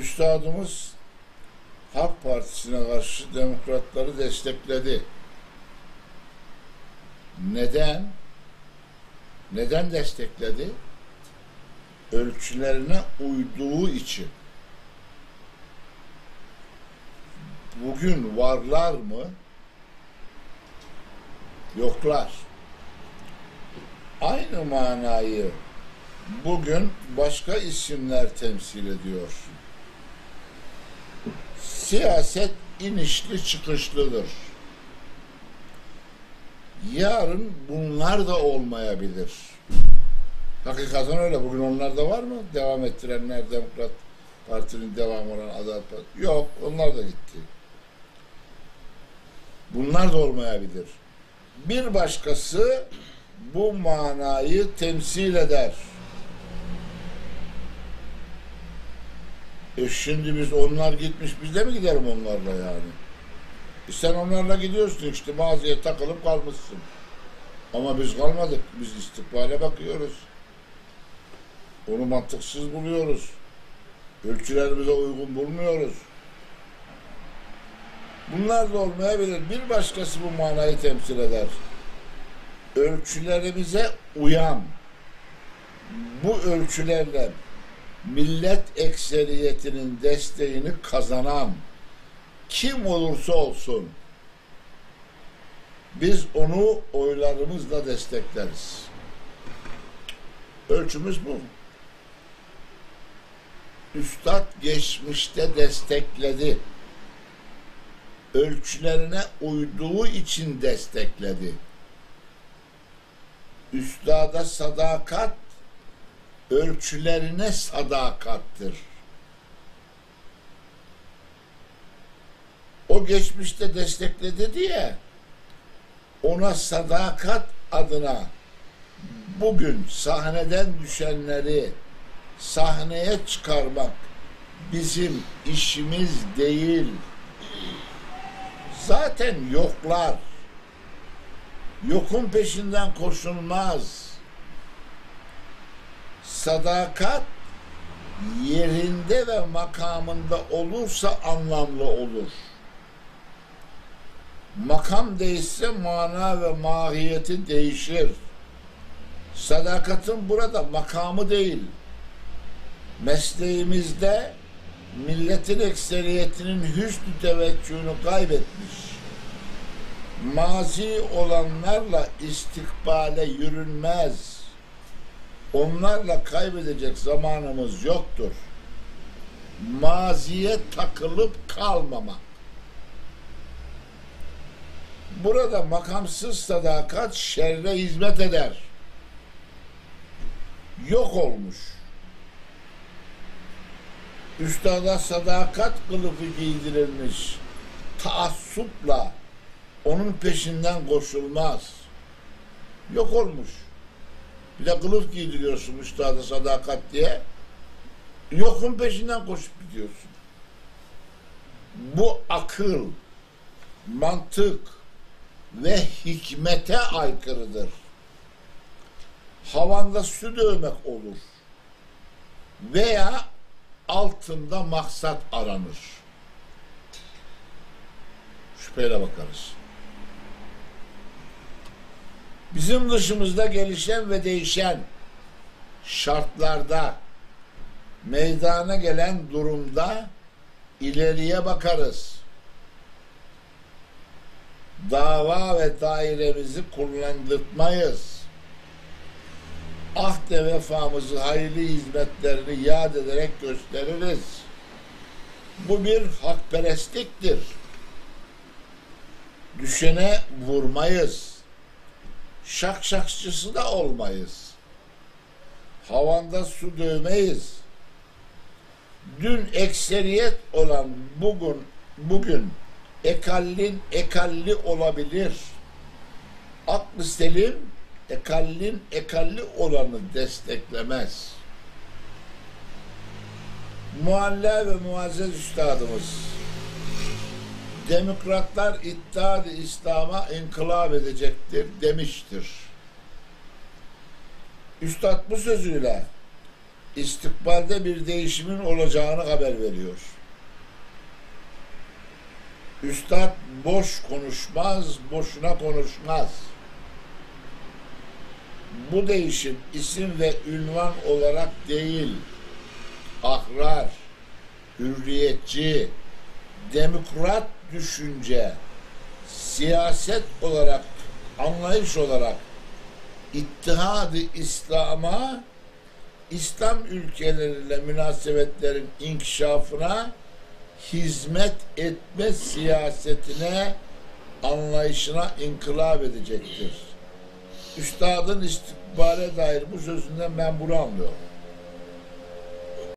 Üstadımız Halk Partisi'ne karşı demokratları destekledi. Neden? Neden destekledi? Ölçülerine uyduğu için. Bugün varlar mı? Yoklar. Aynı manayı bugün başka isimler temsil ediyor. Siyaset inişli çıkışlıdır. Yarın bunlar da olmayabilir. Hakikaten öyle. Bugün onlar da var mı? Devam ettirenler, Demokrat Parti'nin devamı olan Adalet Partisi. Yok, onlar da gitti. Bunlar da olmayabilir. Bir başkası bu manayı temsil eder. E şimdi biz onlar gitmiş biz de mi gidelim onlarla yani? E sen onlarla gidiyorsun işte maziye takılıp kalmışsın. Ama biz kalmadık. Biz istikbale bakıyoruz. Onu mantıksız buluyoruz. Ölçülerimize uygun bulmuyoruz. Bunlar da olmayabilir. Bir başkası bu manayı temsil eder. Ölçülerimize uyan, bu ölçülerle millet ekseriyetinin desteğini kazanan kim olursa olsun biz onu oylarımızla destekleriz. Ölçümüz bu. Üstad geçmişte destekledi. Ölçülerine uyduğu için destekledi. Üstada sadakat ölçülerine sadakattır. O geçmişte destekledi diye ona sadakat adına bugün sahneden düşenleri sahneye çıkarmak bizim işimiz değil. Zaten yoklar. Yokun peşinden koşulmaz. Sadakat yerinde ve makamında olursa anlamlı olur. Makam değişse mana ve mahiyeti değişir. Sadakatin burada makamı değil. Mesleğimizde milletin ekseriyetinin hüsnü teveccühünü kaybetmiş. Mazi olanlarla istikbale yürünmez. Onlarla kaybedecek zamanımız yoktur. Maziye takılıp kalmamak. Burada makamsız sadakat şerre hizmet eder. Yok olmuş. Üstada sadakat kılıfı giydirilmiş. Taassupla onun peşinden koşulmaz. Yok olmuş. Bir de kılıf giydiriyorsun üstada sadakat diye. Yokun peşinden koşup gidiyorsun. Bu akıl, mantık ve hikmete aykırıdır. Havanda su dövmek olur. Veya altında maksat aranır. Şüpheyle bakarız. Bizim dışımızda gelişen ve değişen şartlarda meydana gelen durumda ileriye bakarız. Dava ve dairemizi kullandırtmayız. Ahde vefamızı, hayırlı hizmetlerini yad ederek gösteririz. Bu bir hakperestliktir. Düşene vurmayız. Şakşakçısı da olmayız. Havanda su dövmeyiz. Dün ekseriyet olan bugün bugün ekallin ekalli olabilir. Aklı selim ekallin ekalli olanı desteklemez. Mualla ve muazzez üstadımız demokratlar iddia İslam'a inkılap edecektir demiştir. Üstad bu sözüyle istikbalde bir değişimin olacağını haber veriyor. Üstad boş konuşmaz, boşuna konuşmaz. Bu değişim isim ve ünvan olarak değil, ahrar, hürriyetçi, demokrat düşünce, siyaset olarak, anlayış olarak İttihad-ı İslam'a İslam ülkeleriyle münasebetlerin inkişafına hizmet etme siyasetine anlayışına inkılap edecektir. Üstadın istikbale dair bu sözünden ben bunu anlıyorum.